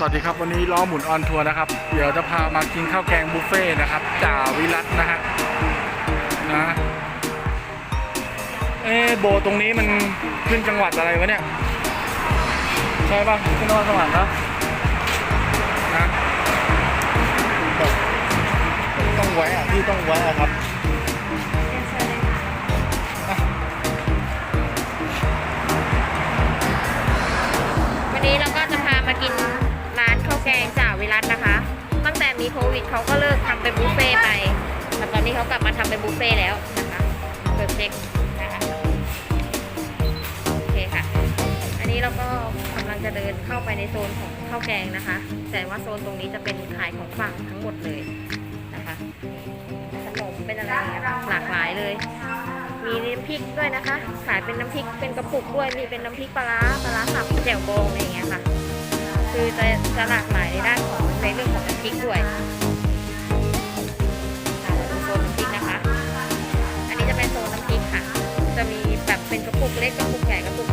สวัสดีครับวันนี้ล้อหมุนออนทัวร์นะครับ เดี๋ยวจะพามากินข้าวแกงบุฟเฟ่นะครับจ่าวิรัตนะฮะนะเอโบตรงนี้มันขึ้นจังหวัดอะไรวะเนี่ย ใช่ปะขึ้นนครสวรรค์ปะนะต้องแวะอะที่ต้องแวะอะครับ มีโควิดเขาก็เลิกทำเป็นบุฟเฟ่ไปแต่ตอนนี้เขากลับมาทำเป็นบุฟเฟ่แล้วนะคะเปิดเช็คนะคะโอเคค่ะ อันนี้เราก็กำลังจะเดินเข้าไปในโซนของข้าวแกงนะคะ แต่ว่าโซนตรงนี้จะเป็นขายของฝากทั้งหมดเลยนะคะขนมเป็นอะไรอย่างเงี้ยหลากหลายเลย มีน้ำพริกด้วยนะคะ ขายเป็นน้ำพริกเป็นกระปุกด้วยมีเป็นน้ำพริกปลาร้าปลาร้าสับแจ่วบองอะไรอย่างเงี้ยค่ะ คือจะจะหลากหลายในด้านของในเรื่องของน้ำพริกด้วยค่ะดูโซนน้ำพริกนะคะ อันนี้จะเป็นโซนน้ำพริกค่ะ จะมีแบบเป็นกระปุกเล็กกระปุกใหญ่กระปุก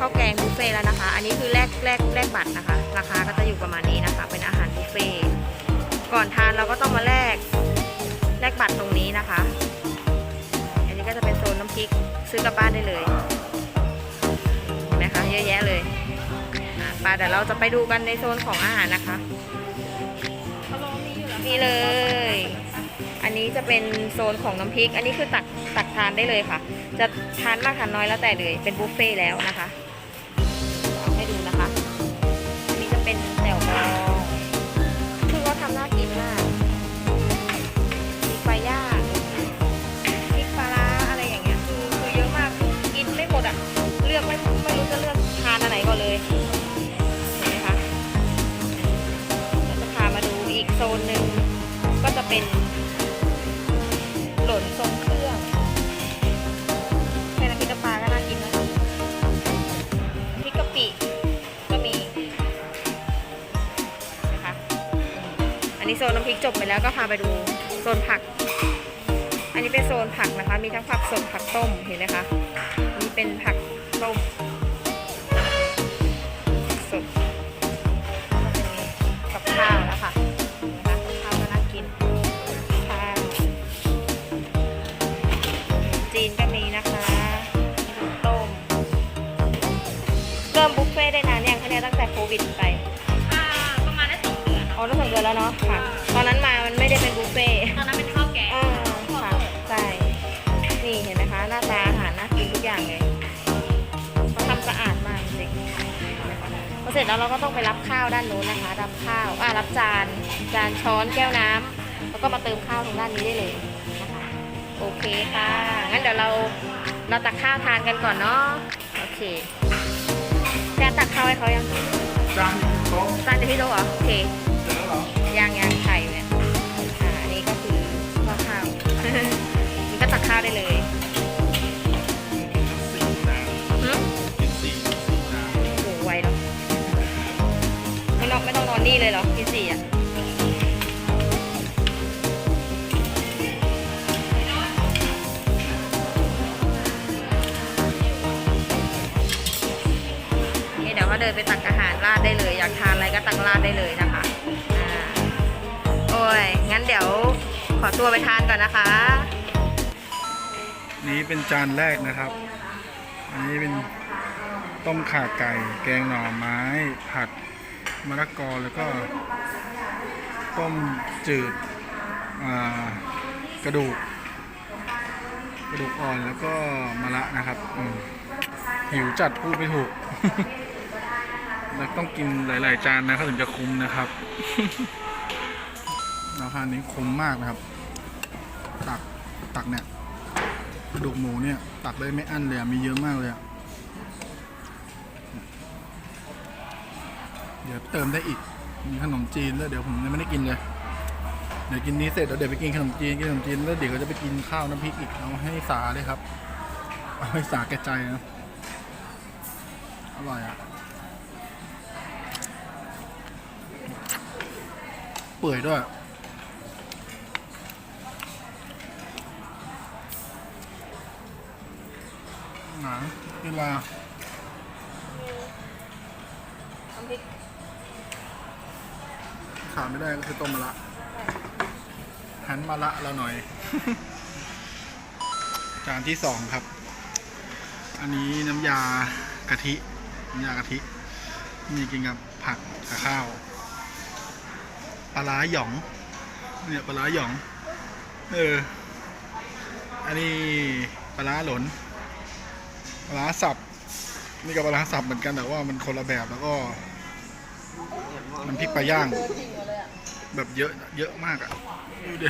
ข้าวแกงบุฟเฟ่แล้วนะคะ อันนี้คือแลกแลกแลกบัตรนะคะ ราคาก็จะอยู่ประมาณนี้นะคะ เป็นอาหารบุฟเฟ่ก่อนทานเราก็ต้องมาแลกแลกบัตรตรงนี้นะคะ อันนี้ก็จะเป็นโซนน้ำพริกซื้อกลับบ้านได้เลยเห็นไหมคะเยอะแยะเลยอะไปเดี๋ยวเราจะไปดูกันในโซนของอาหารนะคะนี่เลย อันนี้จะเป็นโซนของน้ำพริก อันนี้คือตักตักทานได้เลยค่ะ จะทานมากทานน้อยแล้วแต่เลย เป็นบุฟเฟ่แล้วนะคะ โซนน้ำพริกจบไปแล้วก็พาไปดูโซนผัก อันนี้เป็นโซนผักนะคะ มีทั้งผักสดผักต้มเห็นไหมคะนี่เป็นผักต้มสดกับข้าวแล้วค่ะนะคะข้าวก็น่ากินข้าวจีนก็มีนะคะต้มเริ่มบุฟเฟ่ต์ได้นานยังคะเนี่ยตั้งแต่โควิดไป องเดือนอ๋อตั้งสองเดือนแล้วเนาะค่ะ ตอนนั้นมามันไม่ได้เป็นบุฟเฟ่ต์ตอนนั้นเป็นข้าวแกงอ่าค่ะใช่นี่เห็นไหมคะหน้าตาอาหารน่ากินทุกอย่างเลยเขาทำสะอาดมากจริงพอเสร็จแล้วเราก็ต้องไปรับข้าวด้านนู้นนะคะ รับข้าวอ่ารับจานจานช้อนแก้วน้ำแล้วก็มาเติมข้าวตรงด้านนี้ได้เลยนะคะโอเคค่ะงั้นเดี๋ยวเราเราตักข้าวทานกันก่อนเนาะโอเคแกตักข้าวให้เขายังจานโต๊ะจานเดี๋ยวพี่โตเหรอโอเค ยังยังไข่เนี่ยอ่าอันนี้ก็คือข้าวข้าวนี่ก็ตักข้าวได้เลยสี่จานหึกินสี่โหไวเนาะไม่ต้องไม่ต้องนอนนี่เลยเหรอพี่สี่อะนี่เดี๋ยวก็เดินไปตักอาหารราดได้เลย อยากทานอะไรก็ตักราดได้เลยนะคะ งั้นเดี๋ยวขอตัวไปทานก่อนนะคะ นี้เป็นจานแรกนะครับ อันนี้เป็นต้มข่าไก่ แกงหน่อไม้ ผัดมะละกอแล้วก็ ต้มจืดกระดูก กระดูกอ่อนแล้วก็มะระนะครับหิวจัดพูดไม่ถูก แล้วต้องกินหลาย ๆ จานนะครับถึงจะคุ้มนะครับ ราคานี้คุ้มมากนะครับ ตักตักเนี่ยกระดูกหมูเนี่ย ตักได้ไม่อั้นเลยมีเยอะมากเลยอะเดี๋ยวเติมได้อีกมีขนมจีนแล้วเดี๋ยวผมยังไม่ได้กินเลย เดี๋ยวกินนี้เสร็จแล้วเดี๋ยวไปกินขนมจีนกินขนมจีนแล้วเดี๋ยวก็จะไปกินข้าวน้ำพริกอีกเอาให้สาเลยครับเอาให้สาแก่ใจนะอร่อยอะเปื่อยด้วย หนังกินอะไรอะน้ำพริกขาดไม่ได้ก็คือต้มมะระหันมะระเราหน่อย จานที่สองครับ อันนี้น้ำยากะทิ น้ำยากะทิมีกินกับผักกับข้าวปลาร้าหยอง เนี่ยปลาร้าหยอง เออ อันนี้ปลาร้าหลน ปลาร้าสับ นี่ก็ปลาร้าสับเหมือนกันแต่ว่ามันคนละแบบแล้วก็ มันพริกปลาย่าง แบบเยอะเยอะมากอะ่ะดูดิ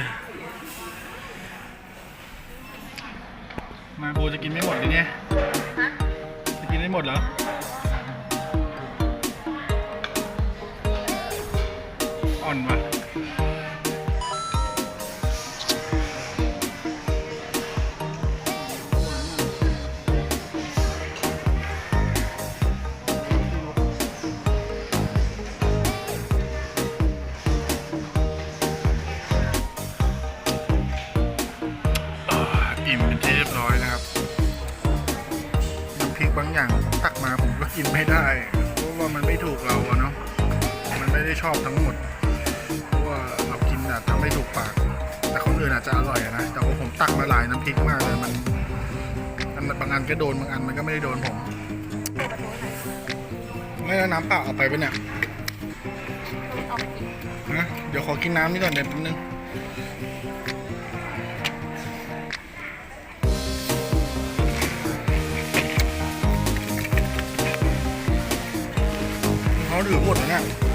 มาโบจะกินไม่หมดเลยเนี่ยจะกินไม่หมดเหรออ่อนวะ บางอย่างตักมาผมก็กินไม่ได้เพราะว่ามันไม่ถูกเราอะเนาะมันไม่ได้ชอบทั้งหมดเพราะว่าเรากินอาจจะไม่ถูกปาก แต่คนอื่นอาจจะอร่อยนะแต่ว่าผมตักมาหลายน้ำพริกมากเลยมันมันบางอันก็โดนบางอันมันก็ไม่ได้โดนผมไม่แล้วน้ำเปล่าเอาไปปเนี่ยนนะเดี๋ยวขอกินน้ำนี่ก่อนเดี๋ยวแป๊บนึง เขาถือ